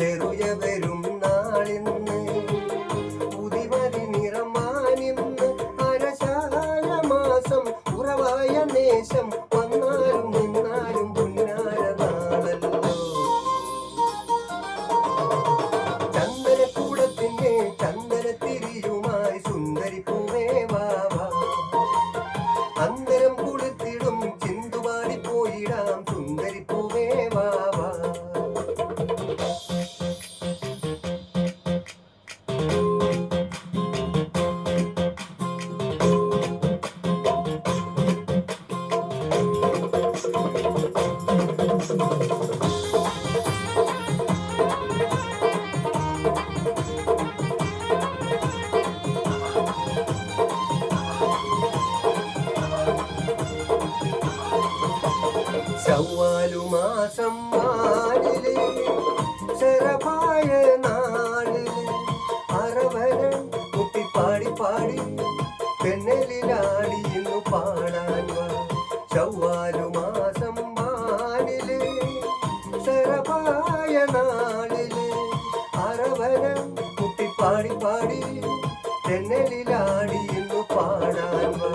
ചെറിയ വരും നാളിന്ന് പുതിമതി നിറമാനിന്ന് അരശാല മാസം ഉറവായ നേശം വന്നാലും നിന്നാലും പുന്നാര നാളല്ലോ ചന്ദനക്കൂടത്തിന്റെ ചന്ദനത്തിരിയുമായി സുന്ദരി പൂവേ വാവ അന്തരം കുളിത്തിടും ചിന്തുപാടി പോയിടാം സുന്ദരി ചൊവ്വാലു മാസം വാനിലെ ചെറപായ നാളിലെ അറവരൻ കുപ്പി പാടി പാടി പെണ്ണലിലാടി ഇന്നു പാടാൻ വാ. ചൊവ്വാലു മാസം വാനിലെ ചെറപായ നാളിലെ അറവരൻ കുപ്പി പാടി പാടി പെണ്ണലിലാടി ഇന്നു പാടാൻ വാ.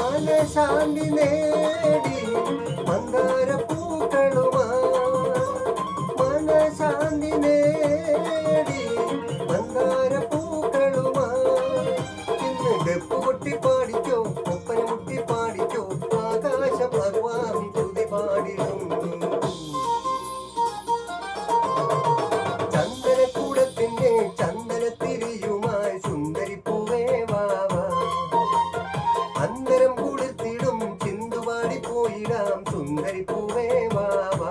മനശാന്തി നേ போற పూవే మావా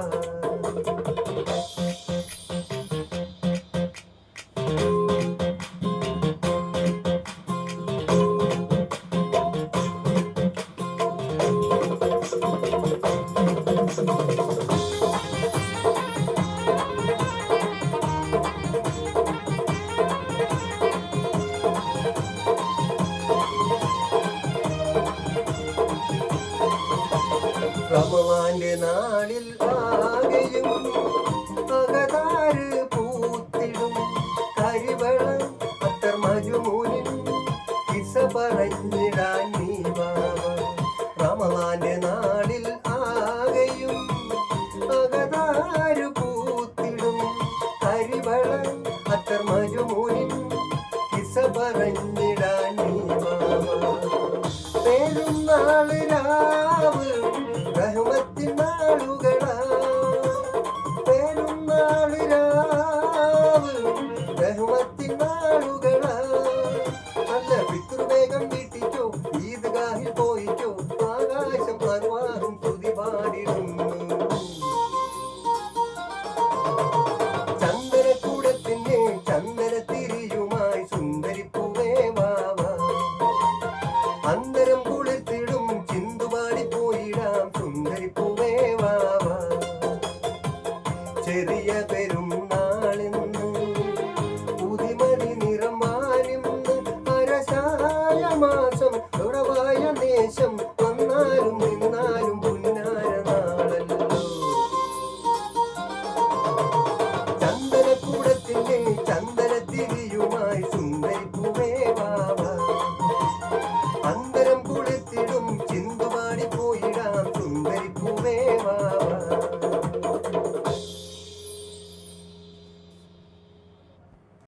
Bravo. din ha.